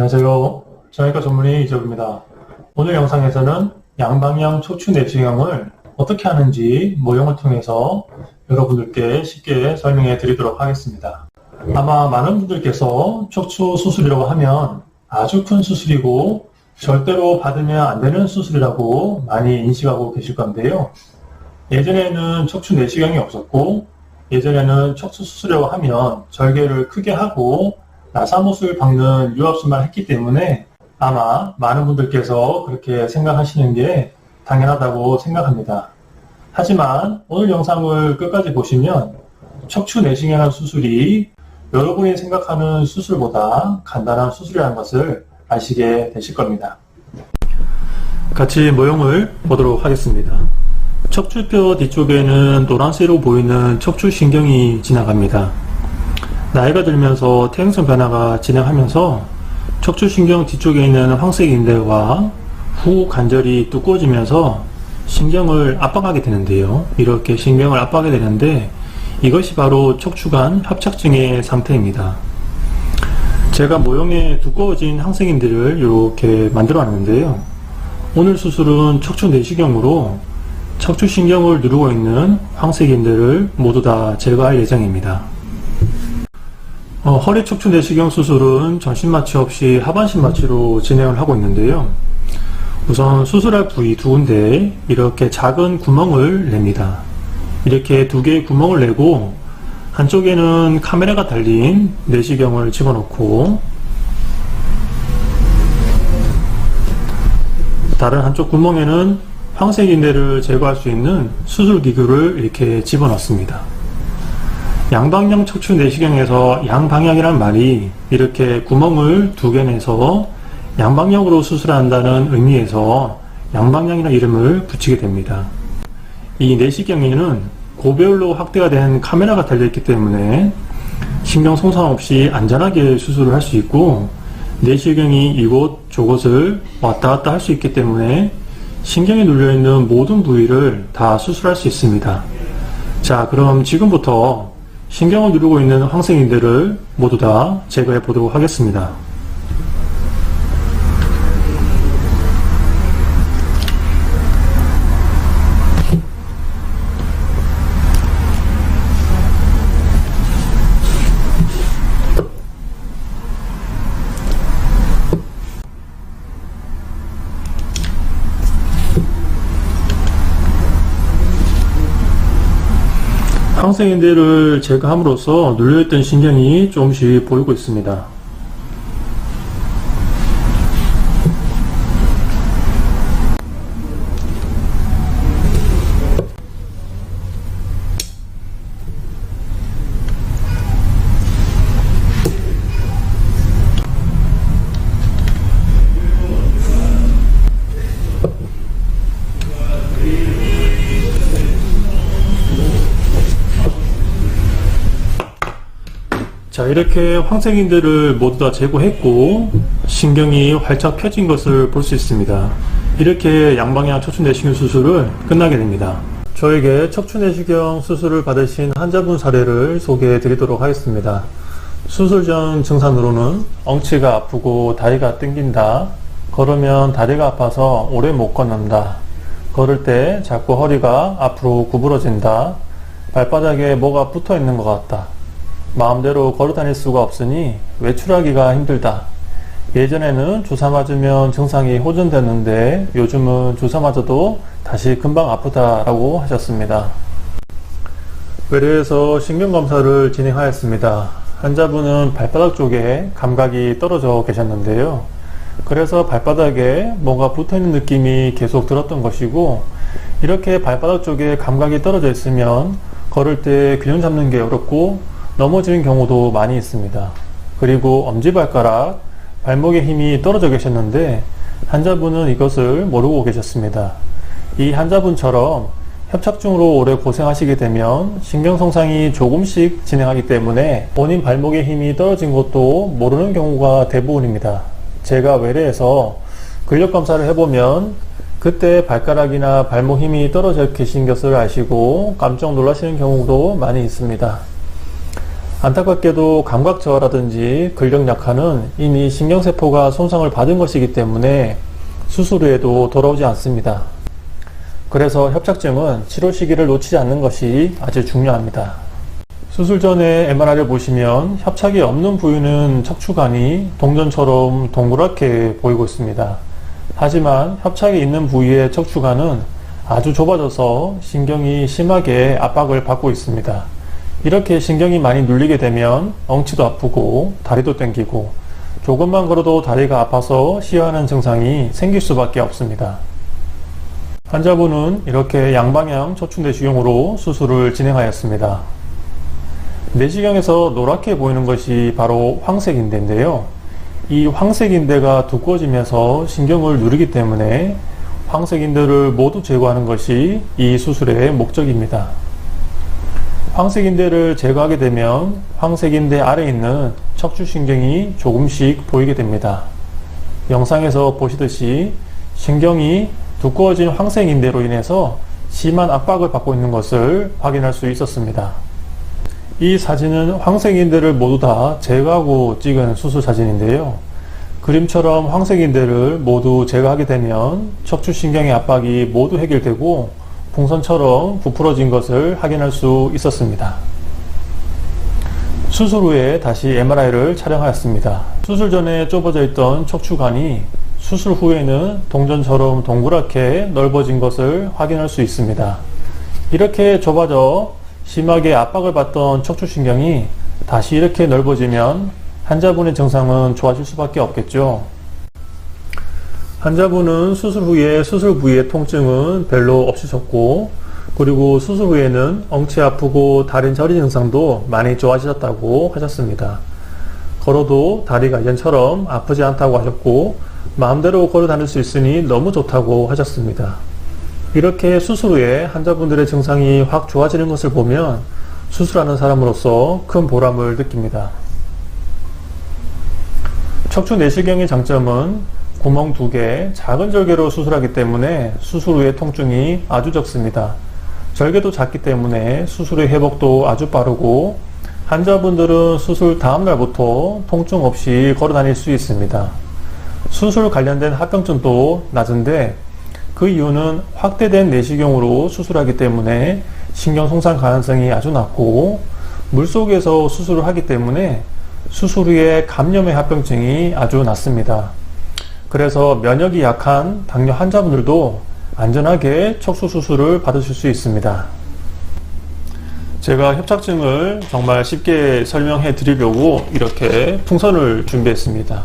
안녕하세요. 정형외과 전문의 이적입니다. 오늘 영상에서는 양방향 척추 내시경을 어떻게 하는지 모형을 통해서 여러분들께 쉽게 설명해 드리도록 하겠습니다. 아마 많은 분들께서 척추 수술이라고 하면 아주 큰 수술이고 절대로 받으면 안 되는 수술이라고 많이 인식하고 계실 건데요. 예전에는 척추 내시경이 없었고 예전에는 척추 수술이라고 하면 절개를 크게 하고 나 사못을 박는 유압수만 했기 때문에 아마 많은 분들께서 그렇게 생각하시는 게 당연하다고 생각합니다. 하지만 오늘 영상을 끝까지 보시면 척추 내시경이라는 수술이 여러분이 생각하는 수술보다 간단한 수술이라는 것을 아시게 되실 겁니다. 같이 모형을 보도록 하겠습니다. 척추뼈 뒤쪽에는 노란색으로 보이는 척추신경이 지나갑니다. 나이가 들면서 퇴행성 변화가 진행하면서 척추신경 뒤쪽에 있는 황색 인대와 후 관절이 두꺼워지면서 신경을 압박하게 되는데요. 이렇게 신경을 압박하게 되는데 이것이 바로 척추관 협착증의 상태입니다. 제가 모형에 두꺼워진 항생인들을 이렇게 만들어 놨는데요. 오늘 수술은 척추 내시경으로 척추신경을 누르고 있는 황색인들을 모두 다 제거할 예정입니다. 어, 허리 척추 내시경 수술은 전신 마취 없이 하반신 마취로 진행을 하고 있는데요. 우선 수술할 부위 두 군데 이렇게 작은 구멍을 냅니다. 이렇게 두 개의 구멍을 내고 한쪽에는 카메라가 달린 내시경을 집어넣고 다른 한쪽 구멍에는 황색 인대를 제거할 수 있는 수술 기구를 이렇게 집어넣습니다. 양방향 척추 내시경에서 양방향이란 말이 이렇게 구멍을 두 개 내서 양방향으로 수술한다는 의미에서 양방향이라는 이름을 붙이게 됩니다. 이 내시경에는 고배율로 확대가 된 카메라가 달려있기 때문에 신경 손상 없이 안전하게 수술을 할 수 있고 내시경이 이곳 저곳을 왔다 갔다 할 수 있기 때문에 신경이 눌려있는 모든 부위를 다 수술할 수 있습니다. 자 그럼 지금부터 신경을 누르고 있는 황생인들을 모두 다 제거해 보도록 하겠습니다. 항생인대를 제거함으로써 눌려있던 신경이 조금씩 보이고 있습니다. 자 이렇게 황색인들을 모두 다 제거했고 신경이 활짝 펴진 것을 볼 수 있습니다. 이렇게 양방향 척추 내시경 수술을 끝나게 됩니다. 저에게 척추 내시경 수술을 받으신 환자분 사례를 소개해 드리도록 하겠습니다. 수술 전 증상으로는 엉치가 아프고 다리가 땡긴다. 걸으면 다리가 아파서 오래 못 걷는다. 걸을 때 자꾸 허리가 앞으로 구부러진다. 발바닥에 뭐가 붙어 있는 것 같다. 마음대로 걸어 다닐 수가 없으니 외출하기가 힘들다. 예전에는 주사 맞으면 증상이 호전됐는데 요즘은 주사 맞아도 다시 금방 아프다라고 하셨습니다. 의뢰에서 신경검사를 진행하였습니다. 환자분은 발바닥 쪽에 감각이 떨어져 계셨는데요. 그래서 발바닥에 뭐가 붙어 있는 느낌이 계속 들었던 것이고 이렇게 발바닥 쪽에 감각이 떨어져 있으면 걸을 때 균형 잡는 게 어렵고 넘어지는 경우도 많이 있습니다. 그리고 엄지발가락, 발목의 힘이 떨어져 계셨는데 환자분은 이것을 모르고 계셨습니다. 이 환자분처럼 협착증으로 오래 고생하시게 되면 신경손상이 조금씩 진행하기 때문에 본인 발목의 힘이 떨어진 것도 모르는 경우가 대부분입니다. 제가 외래에서 근력 검사를 해보면 그때 발가락이나 발목 힘이 떨어져 계신 것을 아시고 깜짝 놀라시는 경우도 많이 있습니다. 안타깝게도 감각 저하라든지 근력 약화는 이미 신경세포가 손상을 받은 것이기 때문에 수술 후에도 돌아오지 않습니다. 그래서 협착증은 치료 시기를 놓치지 않는 것이 아주 중요합니다. 수술 전에 MRI를 보시면 협착이 없는 부위는 척추관이 동전처럼 동그랗게 보이고 있습니다. 하지만 협착이 있는 부위의 척추관은 아주 좁아져서 신경이 심하게 압박을 받고 있습니다. 이렇게 신경이 많이 눌리게 되면 엉치도 아프고 다리도 땡기고 조금만 걸어도 다리가 아파서 시야하는 증상이 생길 수밖에 없습니다. 환자분은 이렇게 양방향 척추 내시경으로 수술을 진행하였습니다. 내시경에서 노랗게 보이는 것이 바로 황색인대인데요. 이 황색인대가 두꺼워지면서 신경을 누르기 때문에 황색인대를 모두 제거하는 것이 이 수술의 목적입니다. 황색인대를 제거하게 되면 황색인대 아래에 있는 척추신경이 조금씩 보이게 됩니다. 영상에서 보시듯이 신경이 두꺼워진 황색인대로 인해서 심한 압박을 받고 있는 것을 확인할 수 있었습니다. 이 사진은 황색인대를 모두 다 제거하고 찍은 수술 사진인데요. 그림처럼 황색인대를 모두 제거하게 되면 척추신경의 압박이 모두 해결되고 풍선처럼 부풀어진 것을 확인할 수 있었습니다. 수술 후에 다시 MRI를 촬영하였습니다. 수술 전에 좁아져 있던 척추관이 수술 후에는 동전처럼 동그랗게 넓어진 것을 확인할 수 있습니다. 이렇게 좁아져 심하게 압박을 받던 척추신경이 다시 이렇게 넓어지면 환자분의 증상은 좋아질 수밖에 없겠죠. 환자분은 수술 후에 수술 부위의 통증은 별로 없으셨고 그리고 수술 후에는 엉치 아프고 다리 저리 증상도 많이 좋아지셨다고 하셨습니다. 걸어도 다리가 예전처럼 아프지 않다고 하셨고 마음대로 걸어 다닐 수 있으니 너무 좋다고 하셨습니다. 이렇게 수술 후에 환자분들의 증상이 확 좋아지는 것을 보면 수술하는 사람으로서 큰 보람을 느낍니다. 척추 내시경의 장점은 구멍 두 개, 작은 절개로 수술하기 때문에 수술 후의 통증이 아주 적습니다. 절개도 작기 때문에 수술의 회복도 아주 빠르고 환자분들은 수술 다음 날부터 통증 없이 걸어 다닐 수 있습니다. 수술 관련된 합병증도 낮은데 그 이유는 확대된 내시경으로 수술하기 때문에 신경 손상 가능성이 아주 낮고 물속에서 수술을 하기 때문에 수술 후에 감염의 합병증이 아주 낮습니다. 그래서 면역이 약한 당뇨 환자분들도 안전하게 척수 수술을 받으실 수 있습니다. 제가 협착증을 정말 쉽게 설명해 드리려고 이렇게 풍선을 준비했습니다.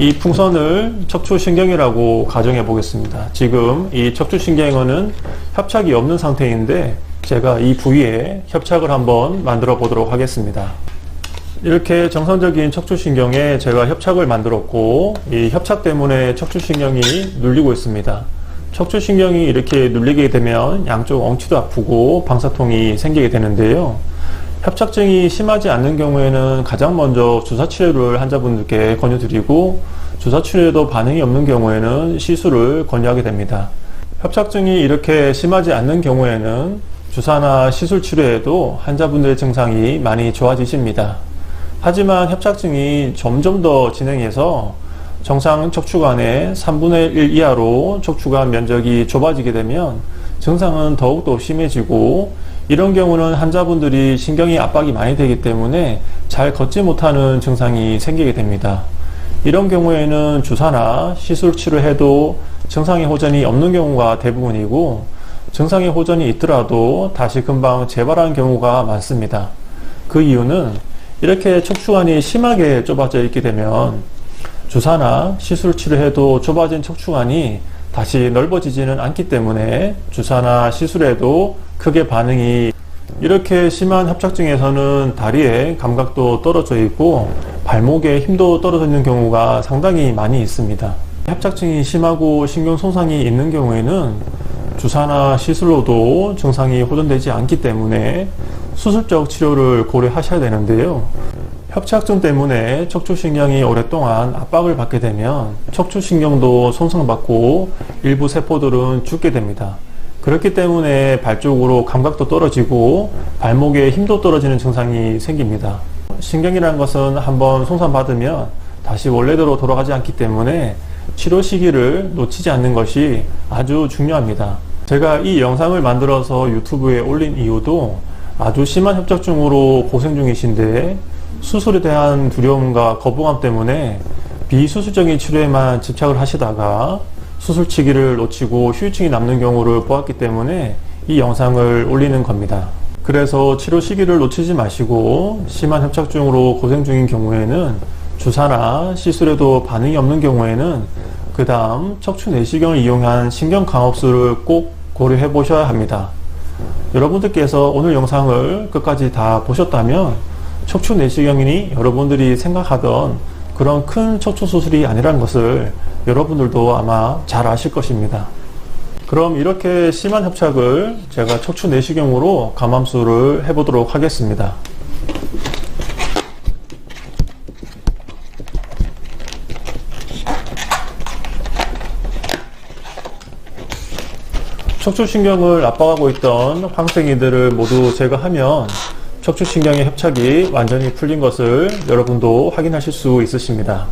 이 풍선을 척추신경이라고 가정해 보겠습니다. 지금 이 척추신경에는 협착이 없는 상태인데 제가 이 부위에 협착을 한번 만들어 보도록 하겠습니다. 이렇게 정상적인 척추신경에 제가 협착을 만들었고 이 협착 때문에 척추신경이 눌리고 있습니다. 척추신경이 이렇게 눌리게 되면 양쪽 엉치도 아프고 방사통이 생기게 되는데요. 협착증이 심하지 않는 경우에는 가장 먼저 주사치료를 환자분들께 권유드리고 주사치료에도 반응이 없는 경우에는 시술을 권유하게 됩니다. 협착증이 이렇게 심하지 않는 경우에는 주사나 시술 치료에도 환자분들의 증상이 많이 좋아지십니다. 하지만 협착증이 점점 더 진행해서 정상 척추관의 3분의 1 이하로 척추관 면적이 좁아지게 되면 증상은 더욱더 심해지고 이런 경우는 환자분들이 신경이 압박이 많이 되기 때문에 잘 걷지 못하는 증상이 생기게 됩니다. 이런 경우에는 주사나 시술 치료해도 증상의 호전이 없는 경우가 대부분이고 증상의 호전이 있더라도 다시 금방 재발하는 경우가 많습니다. 그 이유는 이렇게 척추관이 심하게 좁아져 있게 되면 주사나 시술 치료해도 좁아진 척추관이 다시 넓어지지는 않기 때문에 주사나 시술에도 크게 반응이 이렇게 심한 협착증에서는 다리에 감각도 떨어져 있고 발목에 힘도 떨어져 있는 경우가 상당히 많이 있습니다. 협착증이 심하고 신경 손상이 있는 경우에는 주사나 시술로도 증상이 호전되지 않기 때문에 수술적 치료를 고려하셔야 되는데요. 협착증 때문에 척추신경이 오랫동안 압박을 받게 되면 척추신경도 손상받고 일부 세포들은 죽게 됩니다. 그렇기 때문에 발 쪽으로 감각도 떨어지고 발목에 힘도 떨어지는 증상이 생깁니다. 신경이라는 것은 한번 손상받으면 다시 원래대로 돌아가지 않기 때문에 치료 시기를 놓치지 않는 것이 아주 중요합니다. 제가 이 영상을 만들어서 유튜브에 올린 이유도 아주 심한 협착증으로 고생 중이신데 수술에 대한 두려움과 거부감 때문에 비수술적인 치료에만 집착을 하시다가 수술 치기를 놓치고 후유증이 남는 경우를 보았기 때문에 이 영상을 올리는 겁니다. 그래서 치료 시기를 놓치지 마시고 심한 협착증으로 고생 중인 경우에는 주사나 시술에도 반응이 없는 경우에는 그 다음 척추 내시경을 이용한 신경 강압술을 꼭 고려해 보셔야 합니다. 여러분들께서 오늘 영상을 끝까지 다 보셨다면 척추 내시경이니 여러분들이 생각하던 그런 큰 척추 수술이 아니라는 것을 여러분들도 아마 잘 아실 것입니다. 그럼 이렇게 심한 협착을 제가 척추 내시경으로 감암술을 해보도록 하겠습니다. 척추신경을 압박하고 있던 황생이들을 모두 제거하면 척추신경의 협착이 완전히 풀린 것을 여러분도 확인하실 수 있으십니다.